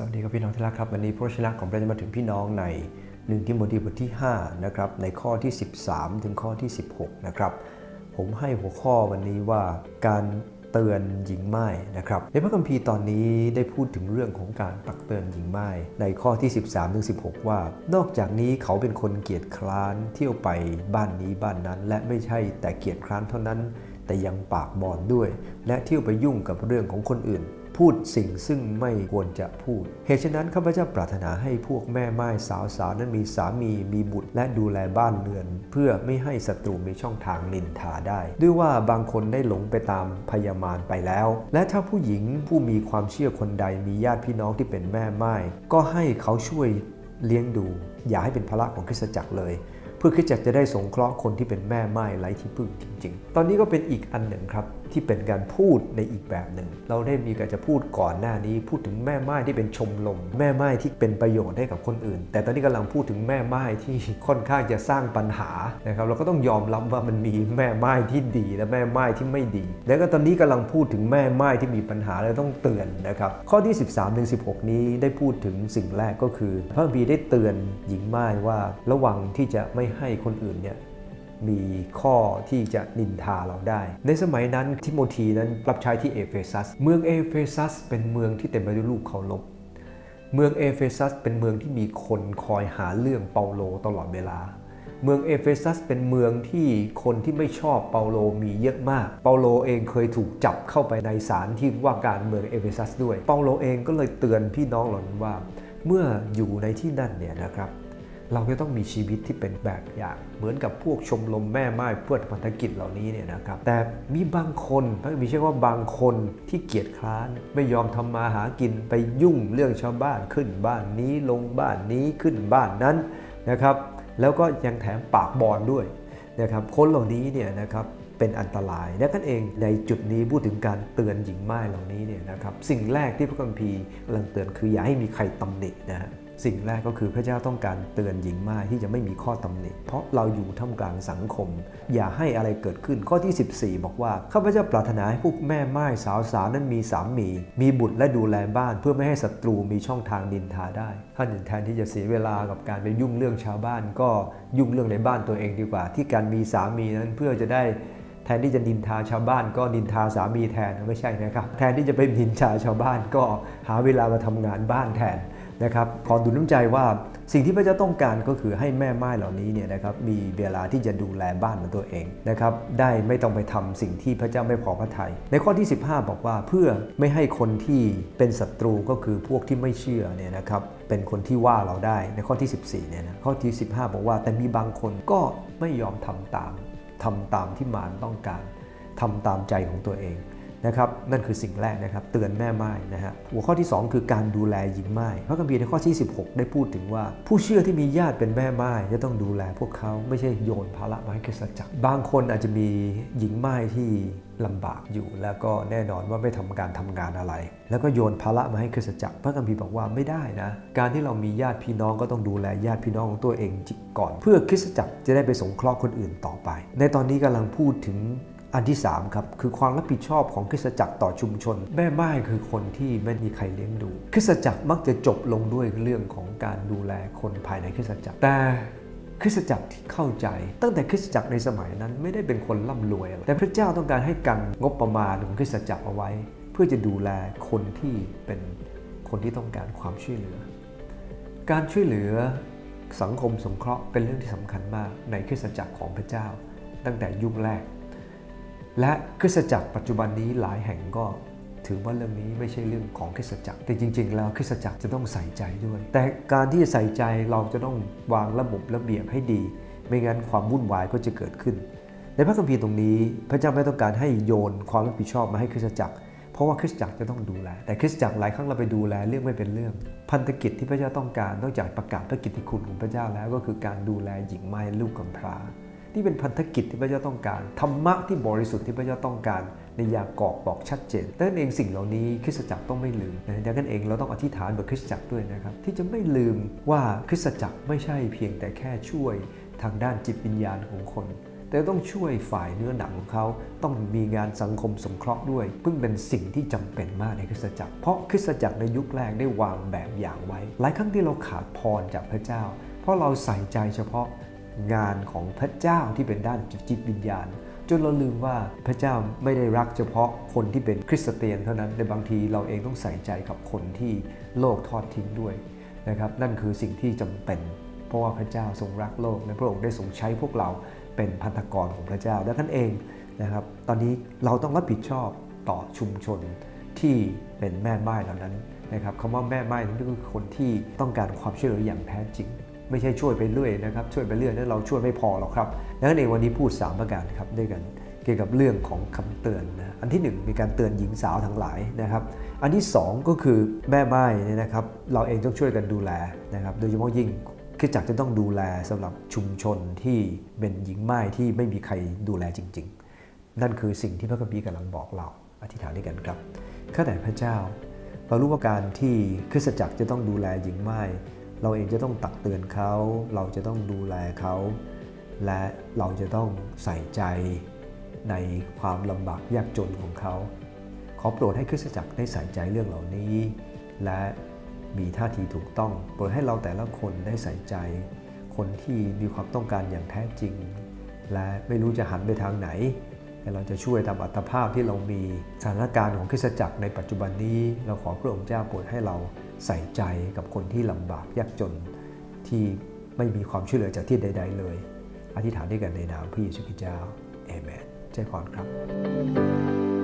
สวัสดีครับพี่น้องที่รักครับวันนี้พระชนะของพระเจ้ามาถึงพี่น้องในหนึ่งทิโมธีบทที่5นะครับในข้อที่ 13 ถึงข้อที่ 16นะครับผมให้หัวข้อวันนี้ว่าการเตือนหญิงไม้นะครับในพระคัมภีร์ตอนนี้ได้พูดถึงเรื่องของการตักเตือนหญิงไม้ในข้อที่ 13ถึง16 ว่า นอกจากนี้เขาเป็นคนเกียจคร้านเที่ยวไปบ้านนี้บ้านนั้น และไม่ใช่แต่เกียจคร้านเท่านั้น แต่ยังปากบอนด้วย และเที่ยวไปยุ่งกับเรื่องของคนอื่น พูดสิ่งซึ่งไม่ควรจะพูด เหตุฉะนั้นข้าพเจ้าปรารถนาให้พวกแม่ไม้สาวสาวนั้นมีสามีมีบุตรและดูแลบ้านเรือน เพื่อไม่ให้ศัตรูมีช่องทางนินทาได้ ด้วยว่าบางคนได้หลงไปตามพยามารไปแล้ว และถ้าผู้หญิงผู้มีความเชื่อคนใดมีญาติพี่น้องที่เป็นแม่ไม้ก็ให้เขาช่วยเลี้ยงดู อย่าให้เป็นภาระของคริสตจักรเลยเพื่อคริสตจักรจะได้สงเคราะห์คนที่เป็นแม่ไม้ไร้ที่พึ่งจริง ๆ ตอนนี้ก็เป็นอีกอันหนึ่งครับ ที่เป็นการพูดในอีกแบบหนึ่ง เราได้มีการจะพูดก่อนหน้านี้ พูดถึงแม่ไม้ที่เป็นชมรมแม่ไม้ที่เป็นประโยชน์ให้กับคนอื่น แต่ตอนนี้กำลังพูดถึงแม่ไม้ที่ค่อนข้างจะสร้างปัญหานะครับเราก็ต้องยอมรับว่ามันมีแม่ไม้ที่ดีและแม่ไม้ที่ไม่ดี แล้วก็ตอนนี้กำลังพูดถึงแม่ไม้ที่มีปัญหาและต้องเตือนนะครับข้อที่ 13ถึง16 นี้ได้พูดถึงสิ่งแรกก็คือ พระคัมภีได้เตือนหญิงไม้ว่าระวังที่จะไม่ให้คนอื่นเนี่ย มีข้อที่จะนินทาเราได้ ในสมัยนั้นทิโมธีนั้นรับใช้ที่เอเฟซัส เมืองเอเฟซัสเป็นเมืองที่เต็มไปด้วยลูกเคารพเมืองเอเฟซัสเป็นเมืองที่มีคนคอยหาเรื่องเปาโลตลอดเวลา เมืองเอเฟซัสเป็นเมืองที่คนที่ไม่ชอบเปาโลมีเยอะมาก เปาโลเองเคยถูกจับเข้าไปในศาลที่ว่าการเมืองเอเฟซัสด้วย เปาโลเองก็เลยเตือนพี่น้องเหล่านั้นว่า เมื่ออยู่ในที่นั่นเนี่ยนะครับ เราจะต้องมีชีวิตที่เป็นแบบอย่าง เหมือนกับพวกชมรมแม่ไม้เพื่อพันธกิจเหล่านี้เนี่ยนะครับ แต่มีบางคนพระคัมภีร์ใช้ว่าบางคนที่เกียจคร้านไม่ยอมทำมาหากินไปยุ่งเรื่องชาวบ้านขึ้นบ้านนี้ลงบ้านนี้ขึ้นบ้านนั้นนะครับ แล้วก็ยังแถมปากบอลด้วยนะครับ คนเหล่านี้เนี่ยนะครับเป็นอันตรายและกันเองในจุดนี้พูดถึงการเตือนหญิงไม้เหล่านี้เนี่ยนะครับ สิ่งแรกที่พระคัมภีร์กำลังเตือนคืออย่าให้มีใครตำหนินะฮะ สิ่งแรกก็คือพระเจ้าต้องการเตือนหญิงไม้ที่จะไม่มีข้อตำหนิ เพราะเราอยู่ท่ามกลางสังคม อย่าให้อะไรเกิดขึ้นข้อที่ 14 บอกว่าข้าพเจ้าปรารถนาให้พวกแม่ไม้สาวสาวนั้นมีสามี มีบุตรและดูแลบ้าน เพื่อไม่ให้ศัตรูมีช่องทางนินทาได้ท่านแทนที่จะเสียเวลากับการไปยุ่งเรื่องชาวบ้าน ก็ยุ่งเรื่องในบ้านตัวเองดีกว่า ที่การมีสามีนั้นเพื่อจะได้แทนที่จะนินทาชาวบ้านก็นินทาสามีแทนไม่ใช่นะครับ แทนที่จะไปนินทาชาวบ้านก็หาเวลามาทำงานบ้านแทน นะครับขอดูน้ำใจว่าสิ่งที่พระเจ้าต้องการก็คือให้แม่ไม้เหล่านี้เนี่ยนะครับมีเวลาที่จะดูแลบ้านของตัวเองนะครับได้ไม่ต้องไปทำสิ่งที่พระเจ้าไม่พอพระทยัยในข้อที่ 15 บอกว่าเพื่อไม่ให้คนที่เป็นศัตรูก็คือพวกที่ไม่เชื่อเนี่ยนะครับเป็นคนที่ว่าเราได้ในข้อที่ 14เนี่ยนะข้อที่ 15 บอกว่าแต่มีบางคนก็ไม่ยอมทำตามทำตามที่มารต้องการทำตามใจของตัวเอง นะครับนั่นคือสิ่งแรกนะครับเตือนแม่ไม้นะฮะหัวข้อที่ 2 คือการดูแลหญิงไม้พระคัมภีร์ในข้อที่ 16 ได้พูดถึงว่า ผู้เชื่อที่มีญาติเป็นแม่ไม้จะต้องดูแลพวกเขาไม่ใช่โยนภาระมาให้คริสตจักรบางคนอาจจะมีหญิงไม้ที่ลำบากอยู่แล้วก็แน่นอนว่าไม่ทำการทำงานอะไร แล้วก็โยนภาระมาให้คริสตจักรพระคัมภีร์บอกว่าไม่ได้นะ การที่เรามีญาติพี่น้องก็ต้องดูแลญาติพี่น้องของตัวเองก่อน เพื่อคริสตจักรจะได้ไปสงเคราะห์คนอื่นต่อไป ในตอนนี้กำลังพูดถึง อันที่ 3 ครับ คือความรับผิดชอบของคริสตจักรต่อชุมชน แม่ไม้คือคนที่ไม่มีใครเลี้ยงดู คริสตจักรมักจะจบลงด้วยเรื่องของการดูแลคนภายในคริสตจักรแต่คริสตจักรที่เข้าใจ ตั้งแต่คริสตจักรในสมัยนั้นไม่ได้เป็นคนร่ำรวยแต่พระเจ้าต้องการให้กันงบประมาณของคริสตจักรเอาไว้ เพื่อจะดูแลคนที่เป็นคนที่ต้องการความช่วยเหลือ การช่วยเหลือสังคมสงเคราะห์เป็นเรื่องที่สำคัญมากในคริสตจักรของพระเจ้า ตั้งแต่ยุคแรก และคริสตจักรปัจจุบันนี้หลายแห่งก็ถือว่าเรื่องนี้ไม่ใช่เรื่องของคริสตจักร แต่จริง ๆ แล้วคริสตจักรจะต้องใส่ใจด้วย แต่การที่จะใส่ใจเราจะต้องวางระบบระเบียบให้ดี ไม่งั้นความวุ่นวายก็จะเกิดขึ้น ในพระคัมภีร์ตรงนี้ พระเจ้าไม่ต้องการให้โยนความรับผิดชอบมาให้คริสตจักร เพราะว่าคริสตจักรจะต้องดูแล แต่คริสตจักรหลายครั้งเราไปดูแลเรื่องไม่เป็นเรื่อง พันธกิจที่พระเจ้าต้องการนอกจากประกาศพระกิตติคุณของพระเจ้าแล้วก็คือการดูแลหญิงไม้ลูกกำพร้า นี่เป็นพันธกิจที่พระเจ้าต้องการธรรมะที่บริสุทธิ์ที่พระเจ้าต้องการ ในยากอกบอกชัดเจนดังนั้นเองสิ่งเหล่านี้คริสตจักรต้องไม่ลืมนะดังนั้นเองเราต้องอธิษฐานแบบคริสตจักรด้วยนะครับ ที่จะไม่ลืมว่าคริสตจักรไม่ใช่เพียงแต่แค่ช่วยทางด้านจิตวิญญาณของคนแต่ต้องช่วยฝ่ายเนื้อหนังของเขา ต้องมีงานสังคมสงเคราะห์ด้วย เพิ่งเป็นสิ่งที่จำเป็นมากในคริสตจักร เพราะคริสตจักรในยุคแรกได้วางแบบอย่างไว้ หลายครั้งที่เราขาดพรจากพระเจ้า เพราะเราใส่ใจเฉพาะ งานของพระเจ้าที่เป็นด้านจิตวิญญาณ จนเราลืมว่าพระเจ้าไม่ได้รักเฉพาะคนที่เป็นคริสเตียนเท่านั้นในบางทีเราเองต้องใส่ใจกับคนที่โลกทอดทิ้งด้วยนะครับนั่นคือสิ่งที่จำเป็นเพราะว่าพระเจ้าทรงรักโลกและพระองค์ได้ทรงใช้พวกเราเป็นพันธกรของพระเจ้าดังนั้นเองนะครับ ตอนนี้เราต้องรับผิดชอบต่อชุมชนที่เป็นแม่ไม้เหล่านั้นนะครับคำว่าแม่ไม้นั่นก็คือคนที่ต้องการความช่วยเหลืออย่างแท้จริง ไม่ใช่ช่วยไปเรื่อยนะครับช่วยไปเรื่อยนั้นเราช่วยไม่พอหรอกครับดังนั้นเองวันนี้พูด 3 ประการครับด้วยกันเกี่ยวกับเรื่องของคำเตือนนะอันที่ 1 มีการเตือนหญิงสาวทั้งหลายนะครับ อันที่ 2 ก็คือแม่ไม้เนี่ยนะครับ เราเองต้องช่วยกันดูแลนะครับ โดยเฉพาะยิ่งคริสตจักรจะต้องดูแลสำหรับชุมชนที่เป็นหญิงไม้ที่ไม่มีใครดูแลจริง ๆ นั่นคือสิ่งที่พระคัมภีร์กำลังบอกเราอธิษฐานด้วยกันครับข้าแต่พระเจ้า เรารู้ว่าการที่คริสตจักรจะต้องดูแลหญิงไม้ เราเองจะต้องตักเตือนเขา เราจะต้องดูแลเขา และเราจะต้องใส่ใจในความลำบากยากจนของเขา ขอโปรดให้คริสตจักรได้ใส่ใจเรื่องเหล่านี้ และมีท่าทีถูกต้อง โปรดให้เราแต่ละคนได้ใส่ใจ คนที่มีความต้องการอย่างแท้จริง และไม่รู้จะหันไปทางไหน เราจะช่วยตามอัตภาพที่เรามีสถานการณ์ของคริสตจักรในปัจจุบันนี้เราขอพระองค์เจ้าโปรดให้เราใส่ใจกับคนที่ลำบากยากจนที่ไม่มีความช่วยเหลือจากที่ใด ๆ เลย อธิษฐานด้วยกันในนามพระเยซูคริสต์เจ้าเอเมนใจพรครับ